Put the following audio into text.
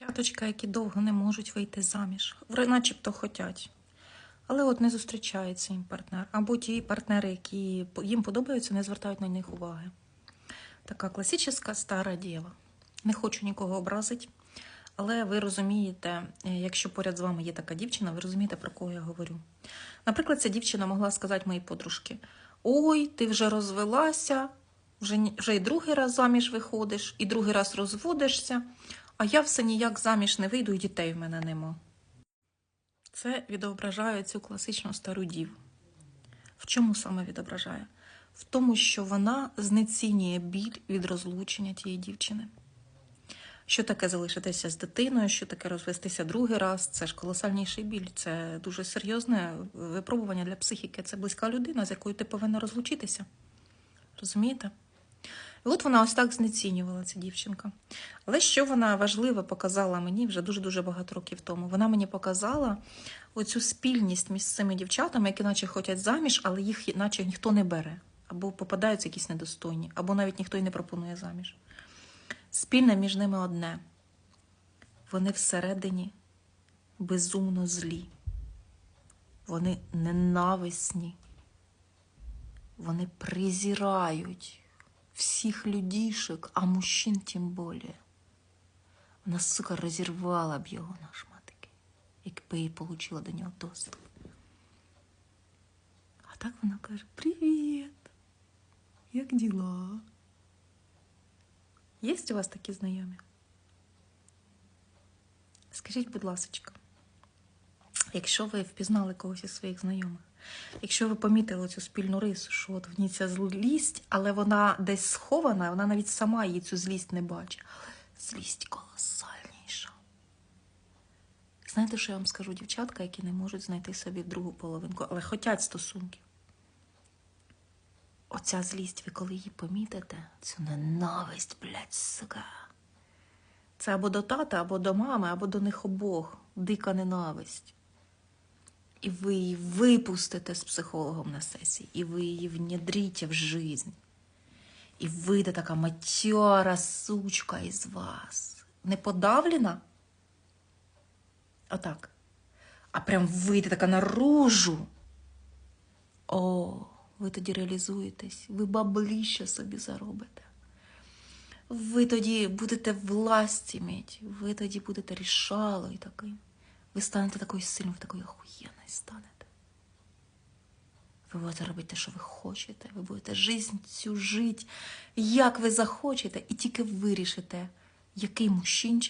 Дівчаточка, які довго не можуть вийти заміж, начебто хотять. Але от не зустрічається їм партнер. Або ті партнери, які їм подобаються, не звертають на них уваги. Така класична стара діва. Не хочу нікого образити, але ви розумієте, е, якщо поряд з вами є така дівчина, ви розумієте, про кого я говорю. Наприклад, ця дівчина могла сказати моїй подружки: Ой, ти вже розвелася, вже, вже і другий раз заміж виходиш, і другий раз розводишся, а я все ніяк заміж не вийду, і дітей в мене нема. Це відображає цю класичну стару діву. В чому саме відображає? В тому, що вона знецінює біль від розлучення тієї дівчини. Що таке залишитися з дитиною, що таке розвестися другий раз, це ж колосальніший біль, це дуже серйозне випробування для психіки. Це близька людина, з якою ти повинна розлучитися. Розумієте? І от вона ось так знецінювала ця дівчинка. Але що вона важливе показала мені вже дуже-дуже багато років тому. Вона мені показала оцю спільність між цими дівчатами, які наче хочуть заміж, але їх наче ніхто не бере. Або попадаються якісь недостойні, або навіть ніхто й не пропонує заміж. Спільне між ними одне. Вони всередині безумно злі. Вони ненависні. Вони презирають всіх людішек, а мужчин тим більше. Вона, сука, розірвала б його на шматики, якби і отримала до нього доступ. А так вона каже: Привіт! Як діла? Є у вас такі знайомі? Скажіть, будь ласка, якщо ви впізнали когось із своїх знайомих, Якщо ви помітили цю спільну рису, що от в ній ця злість, але вона десь схована, вона навіть сама її цю злість не бачить. Злість колосальніша. Знаєте, що я вам скажу, дівчатка, які не можуть знайти собі другу половинку, але хотять стосунків. Оця злість, ви коли її помітите, цю ненависть, блядь, сука. Це або до тата, або до мами, або до них обох. Дика ненависть. І ви її випустите з психологом на сесії, і ви її внедрите в жизнь. І вийде така матьора сучка із вас. Не подавлена? Отак. А прям вийде така наружу. О, ви тоді реалізуєтесь, ви бабліще собі заробите. Ви тоді будете власті мати, ви тоді будете рішалою таким. Ви станете такою сильною, ви такою охуєнною станете. Ви будете робити те, що ви хочете, ви будете жизнь цю жити, як ви захочете, і тільки вирішите, який мужчинчик